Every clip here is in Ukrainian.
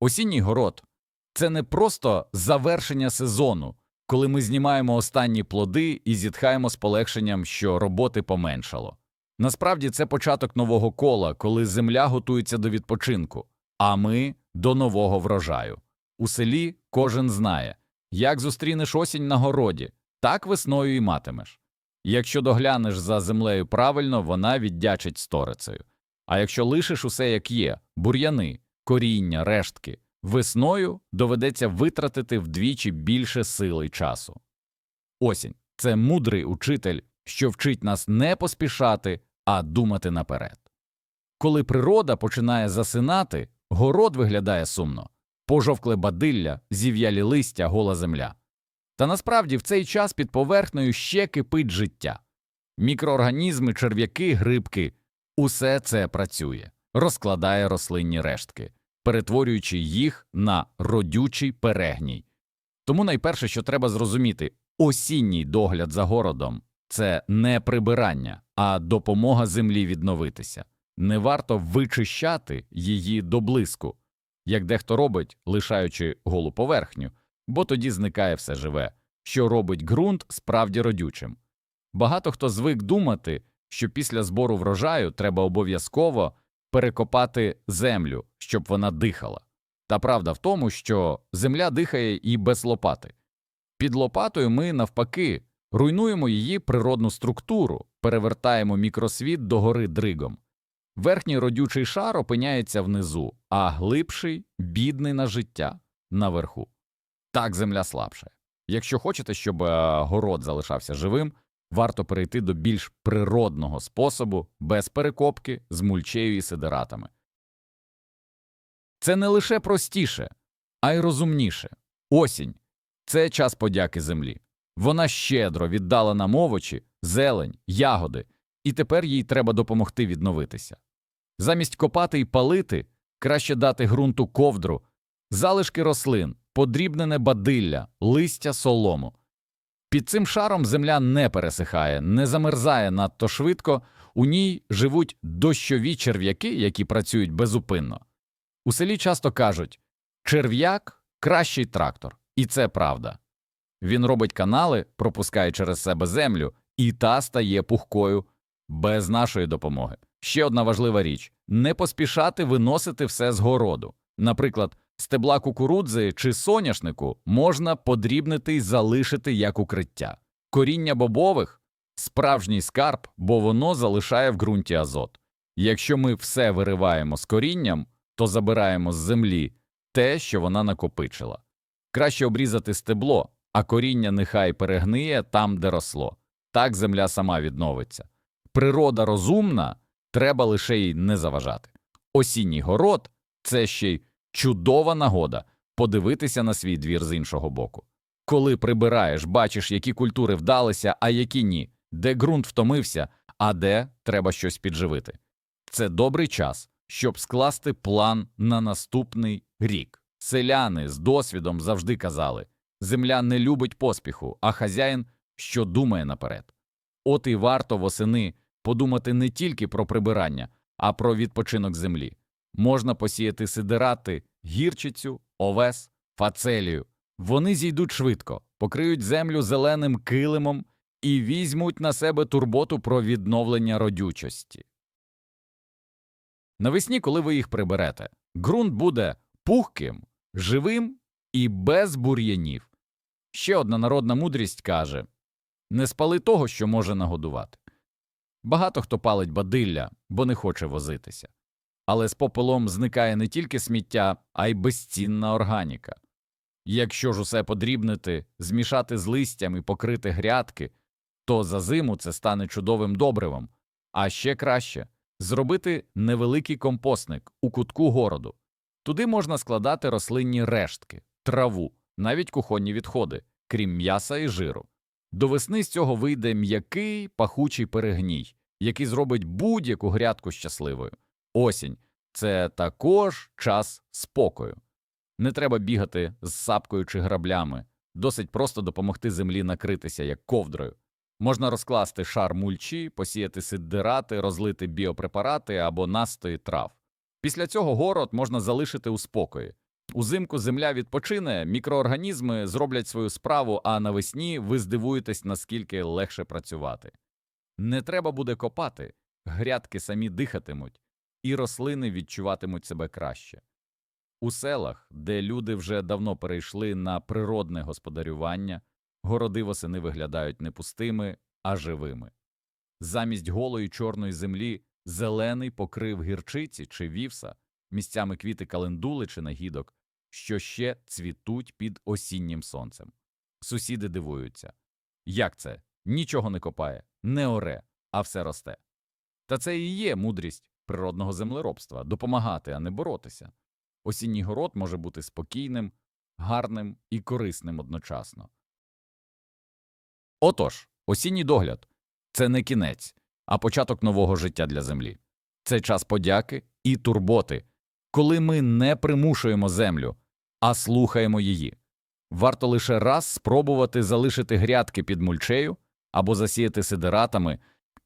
Осінній город це не просто завершення сезону, коли ми знімаємо останні плоди і зітхаємо з полегшенням, що роботи поменшало. Насправді це початок нового кола, коли земля готується до відпочинку, а ми до нового врожаю. У селі кожен знає, як зустрінеш осінь на городі, так весною і матимеш. Якщо доглянеш за землею правильно, вона віддячить сторицею. А якщо лишиш усе як є бур'яни, коріння, рештки, весною доведеться витратити вдвічі більше сили й часу. Осінь це мудрий учитель, що вчить нас не поспішати, а думати наперед. Коли природа починає засинати, город виглядає сумно пожовкле бадилля, зів'ялі листя, гола земля. Та насправді в цей час під поверхнею ще кипить життя. Мікроорганізми, черв'яки, грибки усе це працює, розкладає рослинні рештки, перетворюючи їх на родючий перегній. Тому найперше, що треба зрозуміти, осінній догляд за городом це не прибирання, а допомога землі відновитися. Не варто вичищати її до блиску, як дехто робить, лишаючи голу поверхню, бо тоді зникає все живе, що робить ґрунт справді родючим. Багато хто звик думати, що після збору врожаю треба обов'язково перекопати землю, щоб вона дихала. Та правда в тому, що земля дихає і без лопати. Під лопатою ми, навпаки, руйнуємо її природну структуру, перевертаємо мікросвіт догори дригом. Верхній родючий шар опиняється внизу, а глибший, бідний на життя, наверху. Так земля слабшає. Якщо хочете, щоб е, город залишався живим, варто перейти до більш природного способу, без перекопки, з мульчею і сидератами. Це не лише простіше, а й розумніше. Осінь це час подяки землі. Вона щедро віддала нам овочі, зелень, ягоди, і тепер їй треба допомогти відновитися. Замість копати і палити, краще дати ґрунту ковдру, залишки рослин, подрібнене бадилля, листя солому. Під цим шаром земля не пересихає, не замерзає надто швидко, у ній живуть дощові черв'яки, які працюють безупинно. У селі часто кажуть черв'як кращий трактор, і це правда. Він робить канали, пропускає через себе землю, і та стає пухкою без нашої допомоги. Ще одна важлива річ не поспішати виносити все з городу. Наприклад, стебла кукурудзи чи соняшнику можна подрібнити й залишити як укриття. Коріння бобових справжній скарб, бо воно залишає в ґрунті азот. Якщо ми все вириваємо з корінням, то забираємо з землі те, що вона накопичила. Краще обрізати стебло, а коріння нехай перегниє там, де росло. Так земля сама відновиться. Природа розумна, треба лише їй не заважати. Осінній город це ще й чудова нагода подивитися на свій двір з іншого боку. Коли прибираєш, бачиш, які культури вдалися, а які ні, де ґрунт втомився, а де треба щось підживити. Це добрий час, щоб скласти план на наступний рік. Селяни з досвідом завжди казали земля не любить поспіху, а хазяїн, що думає наперед. От і варто восени подумати не тільки про прибирання, а про відпочинок землі. Можна посіяти сидирати, гірчицю, овес, фацелію. Вони зійдуть швидко, покриють землю зеленим килимом і візьмуть на себе турботу про відновлення родючості. Навесні, коли ви їх приберете, ґрунт буде пухким, живим і без бур'янів. Ще одна народна мудрість каже не спали того, що може нагодувати. Багато хто палить бадилля, бо не хоче возитися. Але з попелом зникає не тільки сміття, а й безцінна органіка. Якщо ж усе подрібнити, змішати з листям і покрити грядки, то за зиму це стане чудовим добривом, а ще краще зробити невеликий компостник у кутку городу. Туди можна складати рослинні рештки, траву, навіть кухонні відходи, крім м'яса і жиру. До весни з цього вийде м'який пахучий перегній, який зробить будь-яку грядку щасливою. Осінь це також час спокою. Не треба бігати з сапкою чи граблями, досить просто допомогти землі накритися як ковдрою. Можна розкласти шар мульчі, посіяти сиддирати, розлити біопрепарати або настої трав. Після цього город можна залишити у спокої. Узимку земля відпочине, мікроорганізми зроблять свою справу, а навесні ви здивуєтесь, наскільки легше працювати. Не треба буде копати, грядки самі дихатимуть, і рослини відчуватимуть себе краще. У селах, де люди вже давно перейшли на природне господарювання, городи восени виглядають не пустими, а живими. Замість голої чорної землі зелений покрив гірчиці чи вівса, місцями квіти календули чи нагідок, що ще цвітуть під осіннім сонцем. Сусіди дивуються. Як це? Нічого не копає, не оре, а все росте. Та це і є мудрість природного землеробства допомагати, а не боротися. Осінній город може бути спокійним, гарним і корисним одночасно. Отож, осінній догляд це не кінець, а початок нового життя для землі. Це час подяки і турботи, коли ми не примушуємо землю, а слухаємо її. Варто лише раз спробувати залишити грядки під мульчею або засіяти сидератами,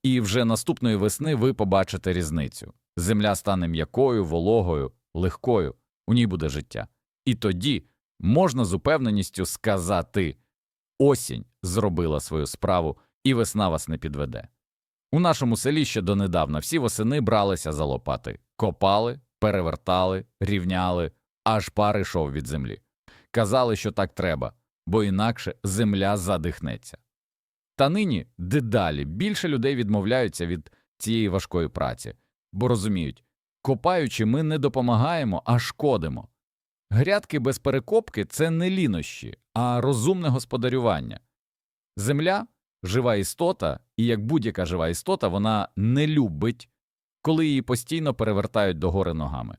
і вже наступної весни ви побачите різницю. Земля стане м'якою, вологою, легкою, у ній буде життя. І тоді можна з упевненістю сказати осінь зробила свою справу, і весна вас не підведе. У нашому селі ще донедавна всі восени бралися за лопати, копали, перевертали, рівняли, аж пар ішов від землі. Казали, що так треба, бо інакше земля задихнеться. Та нині дедалі більше людей відмовляються від цієї важкої праці, бо розуміють, копаючи, ми не допомагаємо, а шкодимо. Грядки без перекопки це не лінощі, а розумне господарювання. Земля жива істота, і як будь-яка жива істота, вона не любить, коли її постійно перевертають догори ногами.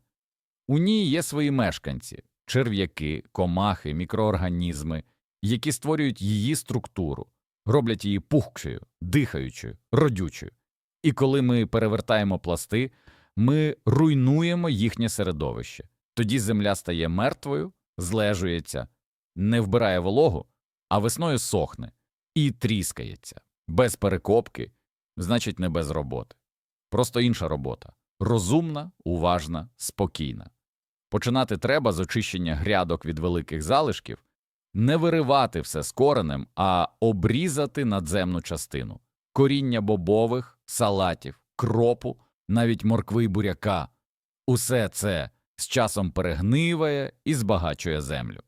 У ній є свої мешканці черв'яки, комахи, мікроорганізми, які створюють її структуру, роблять її пухкшою, дихаючою, родючою. І коли ми перевертаємо пласти, ми руйнуємо їхнє середовище. Тоді земля стає мертвою, злежується, не вбирає вологу, а весною сохне і тріскається. Без перекопки, значить, не без роботи. Просто інша робота розумна, уважна, спокійна. Починати треба з очищення грядок від великих залишків, не виривати все з коренем, а обрізати надземну частину коріння бобових, салатів, кропу, навіть моркви й буряка. Усе це з часом перегниває і збагачує землю.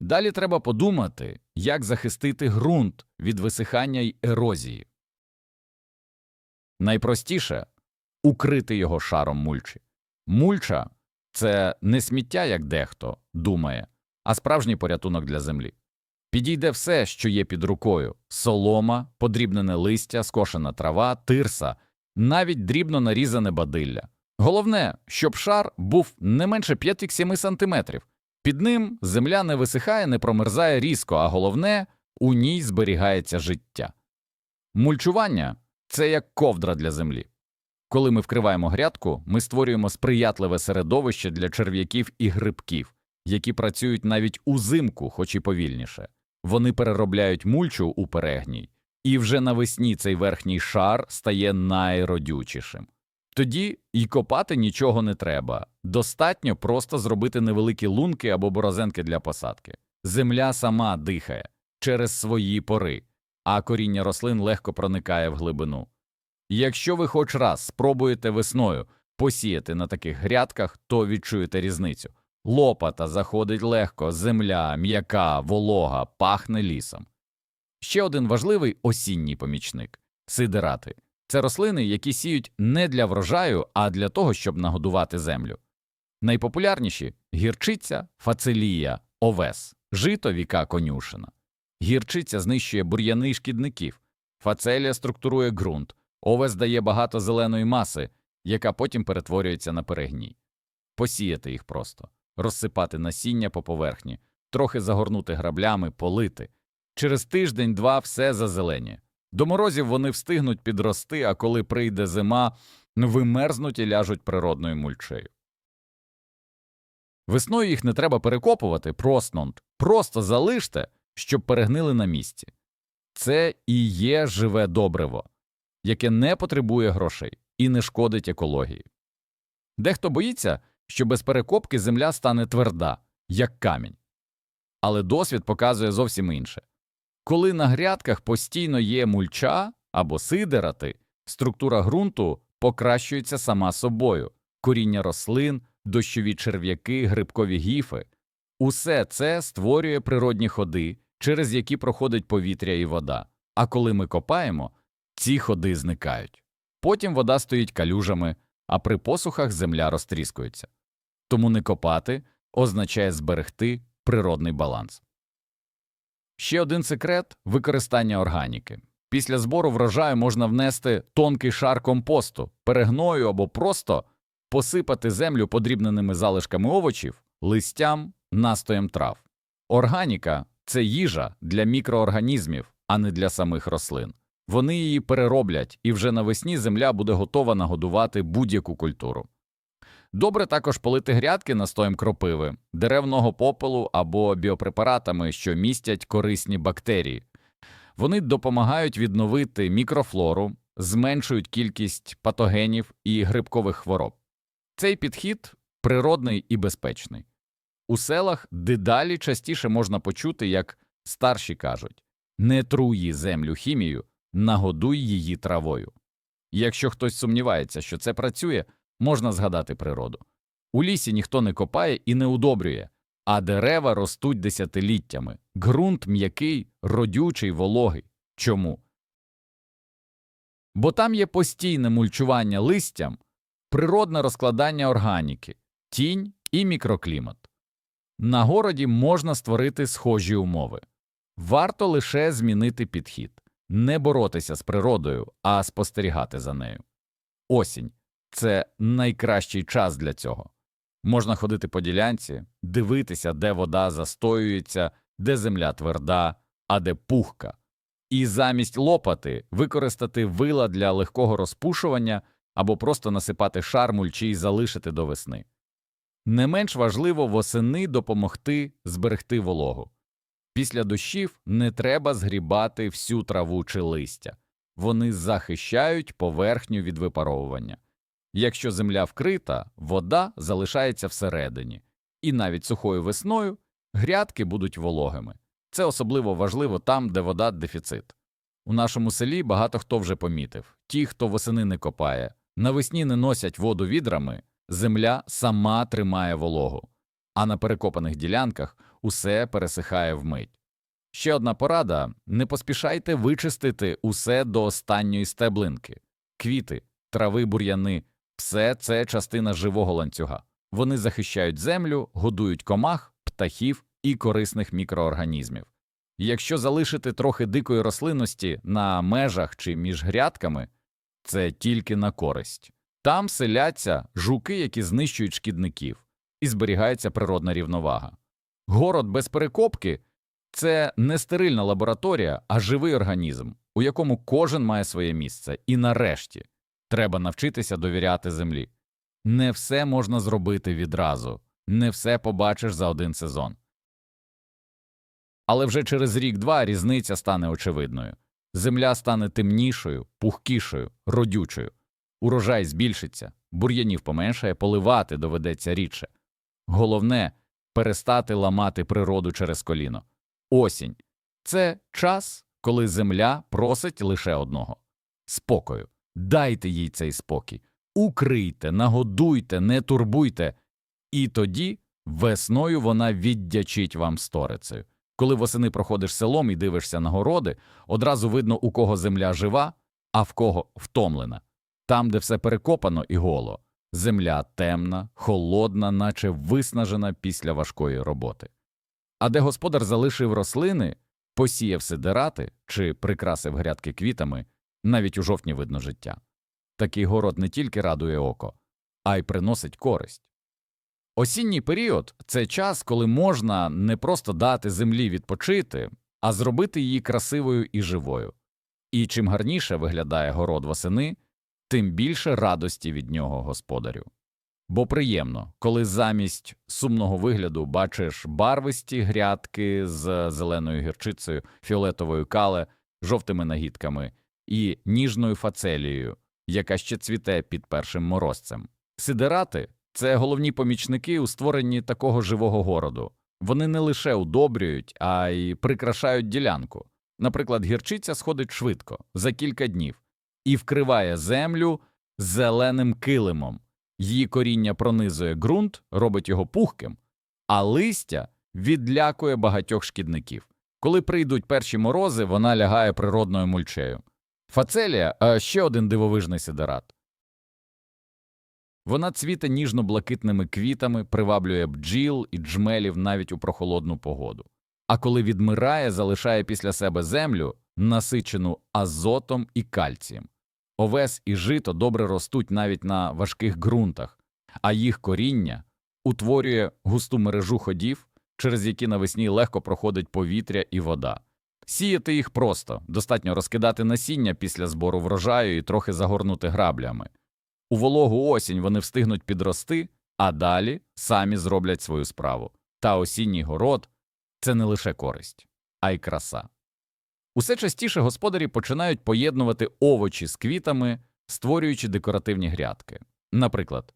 Далі треба подумати, як захистити ґрунт від висихання й ерозії. Найпростіше укрити його шаром мульчі. Мульча це не сміття, як дехто думає, а справжній порятунок для землі. Підійде все, що є під рукою солома, подрібнене листя, скошена трава, тирса, навіть дрібно нарізане бадилля. Головне, щоб шар був не менше 5-7 сантиметрів. Під ним земля не висихає, не промерзає різко, а головне, у ній зберігається життя. Мульчування це як ковдра для землі. Коли ми вкриваємо грядку, ми створюємо сприятливе середовище для черв'яків і грибків, які працюють навіть узимку, хоч і повільніше. Вони переробляють мульчу у перегній, і вже навесні цей верхній шар стає найродючішим. Тоді й копати нічого не треба, достатньо просто зробити невеликі лунки або борозенки для посадки. Земля сама дихає через свої пори, а коріння рослин легко проникає в глибину. Якщо ви хоч раз спробуєте весною посіяти на таких грядках, то відчуєте різницю. Лопата заходить легко, земля, м'яка, волога, пахне лісом. Ще один важливий осінній помічник сидерати. Це рослини, які сіють не для врожаю, а для того, щоб нагодувати землю. Найпопулярніші гірчиця, фацелія, овес, жито віка конюшина. Гірчиця знищує бур'яни шкідників, фацелія структурує ґрунт, овес дає багато зеленої маси, яка потім перетворюється на перегній. Посіяти їх просто, розсипати насіння по поверхні, трохи загорнути граблями, полити. Через тиждень-два все зазеленіє. До морозів вони встигнуть підрости, а коли прийде зима, вимерзнуть і ляжуть природною мульчею. Весною їх не треба перекопувати, проснонт, просто залиште, щоб перегнили на місці. Це і є живе добриво, яке не потребує грошей і не шкодить екології. Дехто боїться, що без перекопки земля стане тверда, як камінь. Але досвід показує зовсім інше. Коли на грядках постійно є мульча або сидерати, структура ґрунту покращується сама собою, коріння рослин, дощові черв'яки, грибкові гіфи – усе це створює природні ходи, через які проходить повітря і вода. А коли ми копаємо, ці ходи зникають. Потім вода стоїть калюжами, а при посухах земля розтріскується. Тому не копати означає зберегти природний баланс. Ще один секрет – використання органіки. Після збору врожаю можна внести тонкий шар компосту, перегною або просто посипати землю подрібненими залишками овочів, листям, настоєм трав. Органіка – це їжа для мікроорганізмів, а не для самих рослин. Вони її перероблять, і вже навесні земля буде готова нагодувати будь-яку культуру. Добре також полити грядки настоєм кропиви, деревного попелу або біопрепаратами, що містять корисні бактерії. Вони допомагають відновити мікрофлору, зменшують кількість патогенів і грибкових хвороб. Цей підхід природний і безпечний. У селах дедалі частіше можна почути, як старші кажуть не труї землю хімією, нагодуй її травою. Якщо хтось сумнівається, що це працює, можна згадати природу. У лісі ніхто не копає і не удобрює, а дерева ростуть десятиліттями. Ґрунт м'який, родючий, вологий. Чому? Бо там є постійне мульчування листям, природне розкладання органіки, тінь і мікроклімат. На городі можна створити схожі умови. Варто лише змінити підхід, не боротися з природою, а спостерігати за нею. Осінь це найкращий час для цього. Можна ходити по ділянці, дивитися, де вода застоюється, де земля тверда, а де пухка, і замість лопати використати вила для легкого розпушування або просто насипати шар мульчі і залишити до весни. Не менш важливо восени допомогти зберегти вологу. Після дощів не треба згрібати всю траву чи листя, вони захищають поверхню від випаровування. Якщо земля вкрита, вода залишається всередині, і навіть сухою весною грядки будуть вологими. Це особливо важливо там, де вода дефіцит. У нашому селі багато хто вже помітив ті, хто восени не копає, навесні не носять воду відрами, земля сама тримає вологу, а на перекопаних ділянках усе пересихає вмить. Ще одна порада не поспішайте вичистити усе до останньої стеблинки, квіти, трави, бур'яни все це частина живого ланцюга. Вони захищають землю, годують комах, птахів і корисних мікроорганізмів. Якщо залишити трохи дикої рослинності на межах чи між грядками, це тільки на користь. Там селяться жуки, які знищують шкідників, і зберігається природна рівновага. Город без перекопки це не стерильна лабораторія, а живий організм, у якому кожен має своє місце, і нарешті треба навчитися довіряти землі. Не все можна зробити відразу, не все побачиш за один сезон. Але вже через рік-два різниця стане очевидною. Земля стане темнішою, пухкішою, родючою, урожай збільшиться, бур'янів поменшає, поливати доведеться рідше. Головне перестати ламати природу через коліно. Осінь це час, коли земля просить лише одного спокою. Дайте їй цей спокій, укрийте, нагодуйте, не турбуйте, і тоді весною вона віддячить вам сторицею. Коли восени проходиш селом і дивишся на городи, одразу видно, у кого земля жива, а в кого втомлена. Там, де все перекопано і голо, земля темна, холодна, наче виснажена після важкої роботи. А де господар залишив рослини, посіяв сидерати чи прикрасив грядки квітами, навіть у жовтні видно життя. Такий город не тільки радує око, а й приносить користь. Осінній період це час, коли можна не просто дати землі відпочити, а зробити її красивою і живою. І чим гарніше виглядає город восени, тим більше радості від нього господарю. Бо приємно, коли замість сумного вигляду бачиш барвисті грядки з зеленою гірчицею, фіолетовою кале, жовтими нагідками і ніжною фацелією, яка ще цвіте під першим морозцем. Сидерати це головні помічники у створенні такого живого городу. Вони не лише удобрюють, а й прикрашають ділянку. Наприклад, гірчиця сходить швидко, за кілька днів, і вкриває землю зеленим килимом. Її коріння пронизує ґрунт, робить його пухким, а листя відлякує багатьох шкідників. Коли прийдуть перші морози, вона лягає природною мульчею. Фацелія ще один дивовижний сидерат. Вона цвіте ніжно-блакитними квітами, приваблює бджіл і джмелів навіть у прохолодну погоду. А коли відмирає, залишає після себе землю, насичену азотом і кальцієм. Овес і жито добре ростуть навіть на важких ґрунтах, а їх коріння утворює густу мережу ходів, через які навесні легко проходить повітря і вода. Сіяти їх просто, достатньо розкидати насіння після збору врожаю і трохи загорнути граблями. У вологу осінь вони встигнуть підрости, а далі самі зроблять свою справу. Та осінній город це не лише користь, а й краса. Усе частіше господарі починають поєднувати овочі з квітами, створюючи декоративні грядки. Наприклад,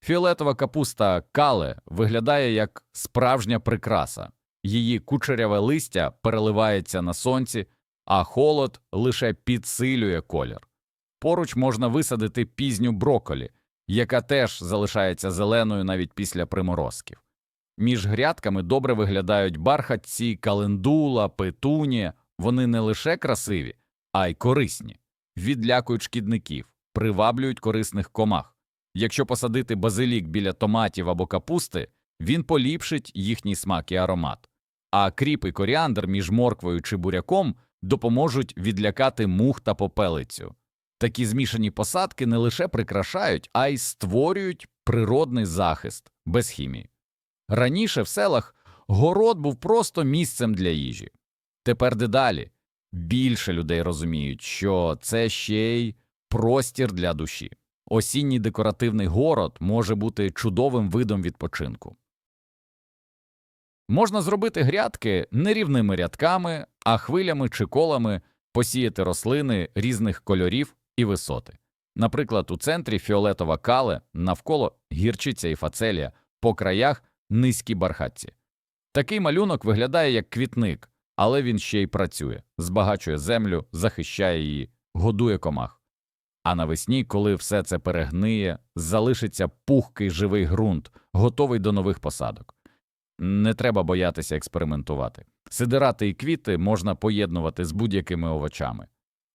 фіолетова капуста кале виглядає як справжня прикраса, її кучеряве листя переливається на сонці, а холод лише підсилює колір. Поруч можна висадити пізню броколі, яка теж залишається зеленою навіть після приморозків. Між грядками добре виглядають бархатці, календула, петунія. Вони не лише красиві, а й корисні, відлякують шкідників, приваблюють корисних комах. Якщо посадити базилік біля томатів або капусти, він поліпшить їхній смак і аромат. А кріп і коріандр між морквою чи буряком допоможуть відлякати мух та попелицю. Такі змішані посадки не лише прикрашають, а й створюють природний захист без хімії. Раніше в селах город був просто місцем для їжі. Тепер дедалі більше людей розуміють, що це ще й простір для душі. Осінній декоративний город може бути чудовим видом відпочинку. Можна зробити грядки не рівними рядками, а хвилями чи колами посіяти рослини різних кольорів і висоти. Наприклад, у центрі фіолетова кале, навколо гірчиця і фацелія, по краях низькі бархатці. Такий малюнок виглядає як квітник, але він ще й працює, збагачує землю, захищає її, годує комах. А навесні, коли все це перегниє, залишиться пухкий живий ґрунт, готовий до нових посадок. Не треба боятися експериментувати. Сидирати і квіти можна поєднувати з будь-якими овочами.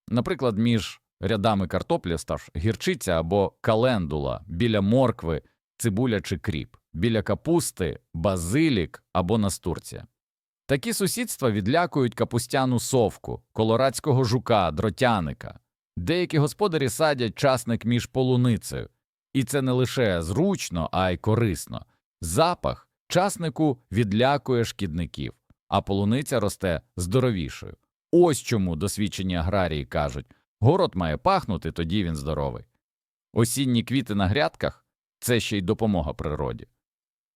Наприклад, між рядами картоплі став гірчиця або календула, біля моркви, цибуля чи кріп, біля капусти, базилік або настурція. Такі сусідства відлякують капустяну совку, колорадського жука, дротяника. Деякі господарі садять часник між полуницею, і це не лише зручно, а й корисно. Запах часнику відлякує шкідників, а полуниця росте здоровішою. Ось чому досвідчені аграрії кажуть город має пахнути, тоді він здоровий. Осінні квіти на грядках це ще й допомога природі.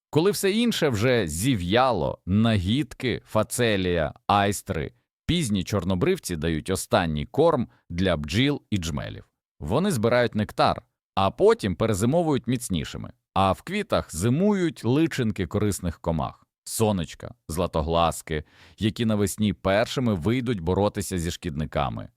Коли все інше вже зів'яло, нагідки, фацелія, айстри, пізні чорнобривці дають останній корм для бджіл і джмелів. Вони збирають нектар, а потім перезимовують міцнішими, а в квітах зимують личинки корисних комах, сонечка, златогласки, які навесні першими вийдуть боротися зі шкідниками.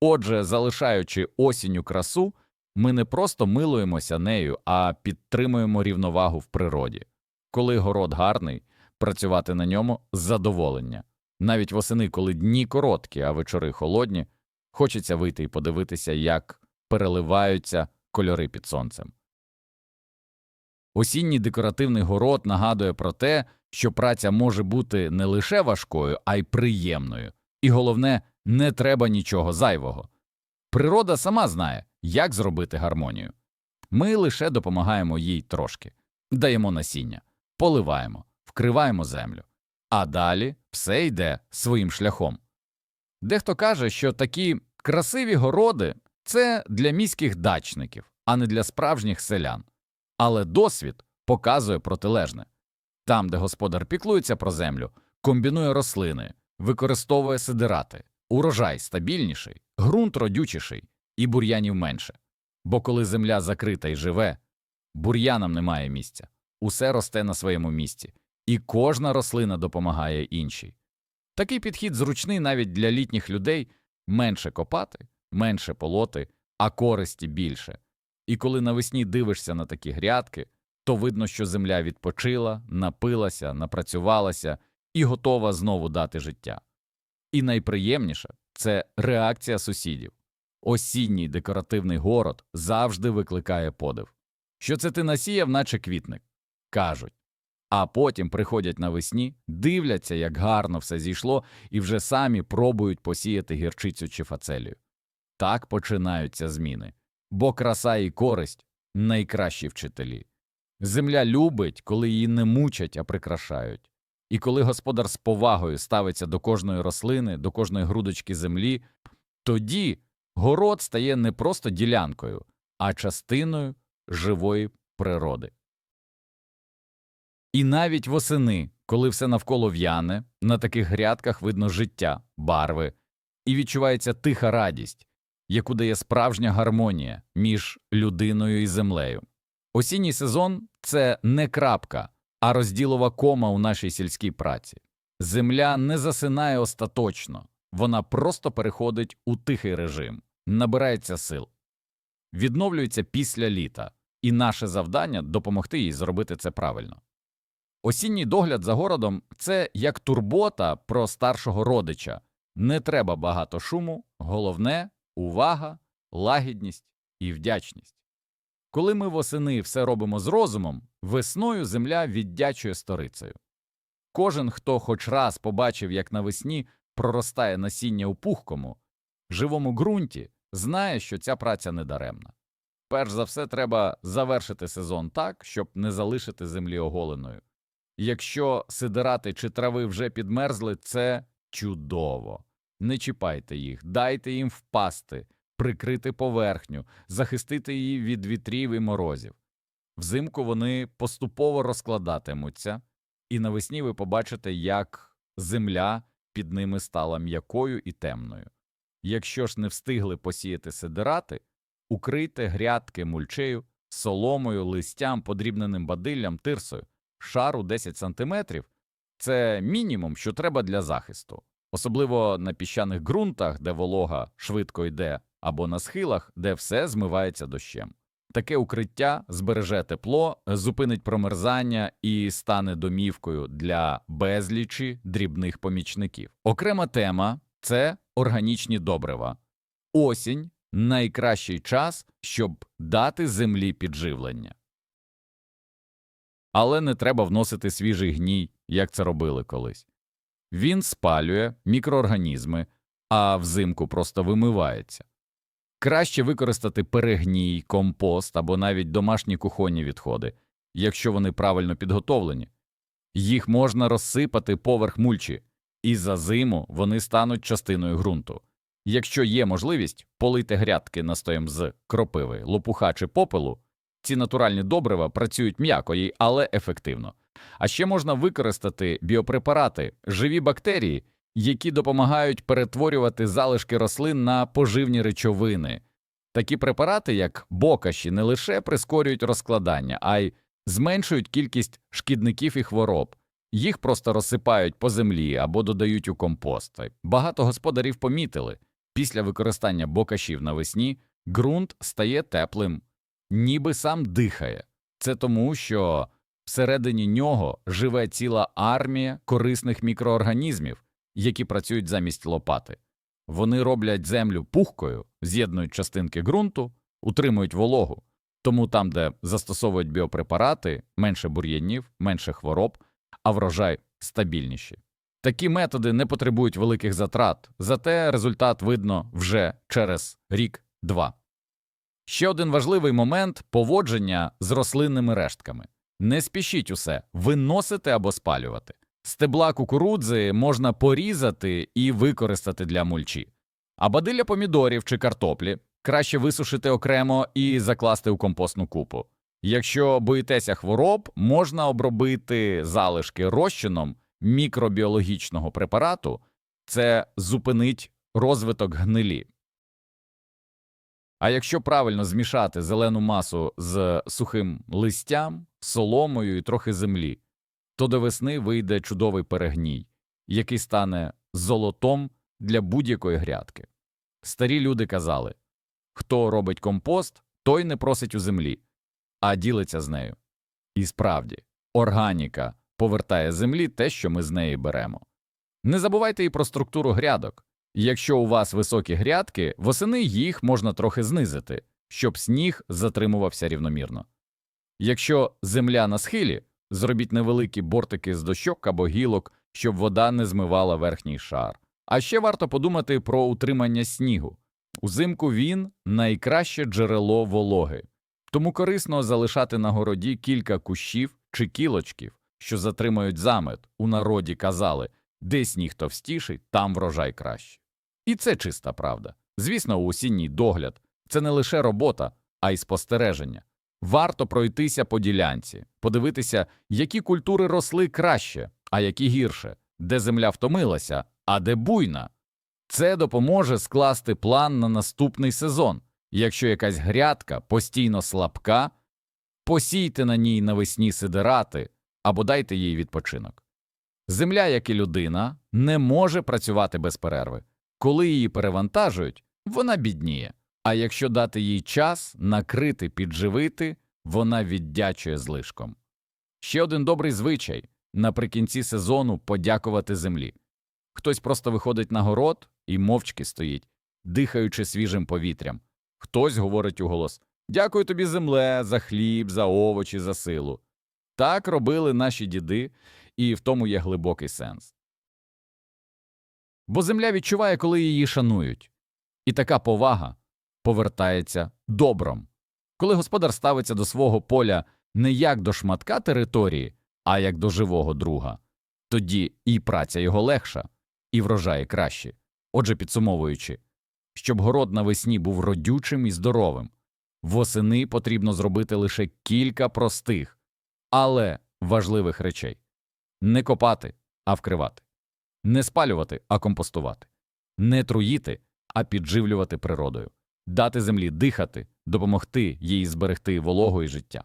Отже, залишаючи осінню красу, ми не просто милуємося нею, а підтримуємо рівновагу в природі. Коли город гарний, працювати на ньому з задоволення. Навіть восени, коли дні короткі, а вечори холодні, хочеться вийти і подивитися, як переливаються кольори під сонцем. Осінній декоративний город нагадує про те, що праця може бути не лише важкою, а й приємною. І головне, не треба нічого зайвого. Природа сама знає, як зробити гармонію. Ми лише допомагаємо їй трошки, даємо насіння, поливаємо, вкриваємо землю, а далі все йде своїм шляхом. Дехто каже, що такі красиві городи це для міських дачників, а не для справжніх селян. Але досвід показує протилежне там, де господар піклується про землю, комбінує рослини, використовує сидирати, урожай стабільніший, ґрунт родючіший і бур'янів менше. Бо коли земля закрита і живе, бур'янам немає місця, усе росте на своєму місці, і кожна рослина допомагає іншій. Такий підхід зручний навіть для літніх людей менше копати, менше полоти, а користі більше. І коли навесні дивишся на такі грядки, то видно, що земля відпочила, напилася, напрацювалася і готова знову дати життя. І найприємніше це реакція сусідів. Осінній декоративний город завжди викликає подив. Що це ти насіяв, наче квітник, кажуть. А потім приходять навесні, дивляться, як гарно все зійшло, і вже самі пробують посіяти гірчицю чи фацелію. Так починаються зміни, бо краса і користь найкращі вчителі. Земля любить, коли її не мучать, а прикрашають. І коли господар з повагою ставиться до кожної рослини, до кожної грудочки землі, тоді город стає не просто ділянкою, а частиною живої природи. І навіть восени, коли все навколо в'яне, на таких грядках видно життя, барви, і відчувається тиха радість, яку дає справжня гармонія між людиною і землею. Осінній сезон це не крапка, а розділова кома у нашій сільській праці. Земля не засинає остаточно, вона просто переходить у тихий режим, набирається сил, відновлюється після літа, і наше завдання допомогти їй зробити це правильно. Осінній догляд за городом це як турбота про старшого родича. Не треба багато шуму, головне увага, лагідність і вдячність. Коли ми восени все робимо з розумом, весною земля віддячує сторицею. Кожен, хто хоч раз побачив, як навесні проростає насіння у пухкому, живому ґрунті, знає, що ця праця недаремна. Перш за все, треба завершити сезон так, щоб не залишити землі оголеною. Якщо сидирати чи трави вже підмерзли, це чудово. Не чіпайте їх, дайте їм впасти, прикрити поверхню, захистити її від вітрів і морозів. Взимку вони поступово розкладатимуться, і навесні ви побачите, як земля під ними стала м'якою і темною. Якщо ж не встигли посіяти сидирати, укрийте грядки мульчею, соломою, листям, подрібненим бадиллям, тирсою, шару 10 см – це мінімум, що треба для захисту, особливо на піщаних ґрунтах, де волога швидко йде, або на схилах, де все змивається дощем. Таке укриття збереже тепло, зупинить промерзання і стане домівкою для безлічі дрібних помічників. Окрема тема це органічні добрива. Осінь найкращий час, щоб дати землі підживлення. Але не треба вносити свіжий гній, як це робили колись. Він спалює мікроорганізми, а взимку просто вимивається. Краще використати перегній, компост або навіть домашні кухонні відходи, якщо вони правильно підготовлені. Їх можна розсипати поверх мульчі, і за зиму вони стануть частиною ґрунту. Якщо є можливість полити грядки настоєм з кропиви, лопуха чи попелу, ці натуральні добрива працюють м'яко, але ефективно. А ще можна використати біопрепарати, живі бактерії, які допомагають перетворювати залишки рослин на поживні речовини. Такі препарати, як бокаші, не лише прискорюють розкладання, а й зменшують кількість шкідників і хвороб. Їх просто розсипають по землі або додають у компост. Багато господарів помітили, після використання бокашів навесні ґрунт стає теплим, ніби сам дихає. Це тому, що всередині нього живе ціла армія корисних мікроорганізмів, які працюють замість лопати. Вони роблять землю пухкою, з'єднують частинки ґрунту, утримують вологу. Тому там, де застосовують біопрепарати, менше бур'янів, менше хвороб, а врожай стабільніші. Такі методи не потребують великих затрат, зате результат видно вже через рік-два. Ще один важливий момент поводження з рослинними рештками. Не спішіть усе виносити або спалювати. Стебла кукурудзи можна порізати і використати для мульчі. А бадилля помідорів чи картоплі краще висушити окремо і закласти у компостну купу. Якщо боїтеся хвороб, можна обробити залишки розчином мікробіологічного препарату, це зупинить розвиток гнилі. А якщо правильно змішати зелену масу з сухим листям, соломою і трохи землі, то до весни вийде чудовий перегній, який стане золотом для будь-якої грядки. Старі люди казали хто робить компост, той не просить у землі, а ділиться з нею. І справді, органіка повертає землі те, що ми з неї беремо. Не забувайте і про структуру грядок. Якщо у вас високі грядки, восени їх можна трохи знизити, щоб сніг затримувався рівномірно. Якщо земля на схилі, зробіть невеликі бортики з дощок або гілок, щоб вода не змивала верхній шар. А ще варто подумати про утримання снігу. Узимку він найкраще джерело вологи, тому корисно залишати на городі кілька кущів чи кілочків, що затримають замет. У народі казали, де сніг товстіший, там врожай краще. І це чиста правда. Звісно, осінній догляд це не лише робота, а й спостереження. Варто пройтися по ділянці, подивитися, які культури росли краще, а які гірше, де земля втомилася, а де буйна. Це допоможе скласти план на наступний сезон. Якщо якась грядка постійно слабка, посійте на ній навесні сидирати або дайте їй відпочинок. Земля, як і людина, не може працювати без перерви. Коли її перевантажують, вона бідніє. А якщо дати їй час накрити, підживити, вона віддячує злишком. Ще один добрий звичай наприкінці сезону подякувати землі. Хтось просто виходить на город і мовчки стоїть, дихаючи свіжим повітрям. Хтось говорить уголос Дякую тобі, земле, за хліб, за овочі, за силу. Так робили наші діди, і в тому є глибокий сенс. Бо земля відчуває, коли її шанують, і така повага повертається добром. Коли господар ставиться до свого поля не як до шматка території, а як до живого друга, тоді і праця його легша, і врожаї кращі. Отже, підсумовуючи, щоб город навесні був родючим і здоровим, восени потрібно зробити лише кілька простих, але важливих речей не копати, а вкривати, не спалювати, а компостувати, не труїти, а підживлювати природою, дати землі дихати, допомогти їй зберегти вологу і життя,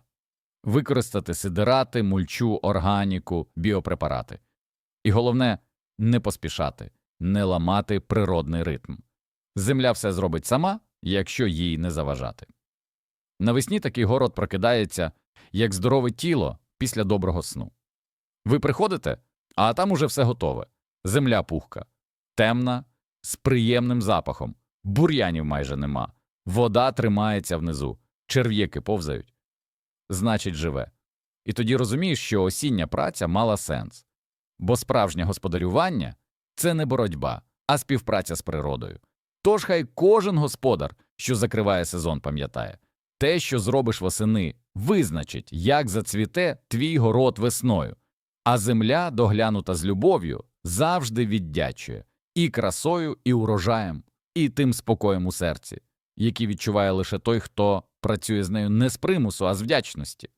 використати сидирати, мульчу, органіку, біопрепарати. І головне не поспішати, не ламати природний ритм. Земля все зробить сама, якщо їй не заважати. Навесні такий город прокидається, як здорове тіло після доброго сну. Ви приходите, а там уже все готове. Земля пухка, темна, з приємним запахом, бур'янів майже нема, вода тримається внизу, черв'яки повзають. Значить, живе. І тоді розумієш, що осіння праця мала сенс, бо справжнє господарювання це не боротьба, а співпраця з природою. Тож хай кожен господар, що закриває сезон, пам'ятає те, що зробиш восени, визначить, як зацвіте твій город весною, а земля, доглянута з любов'ю, завжди віддячує і красою, і урожаєм, і тим спокоєм у серці, який відчуває лише той, хто працює з нею не з примусу, а з вдячності.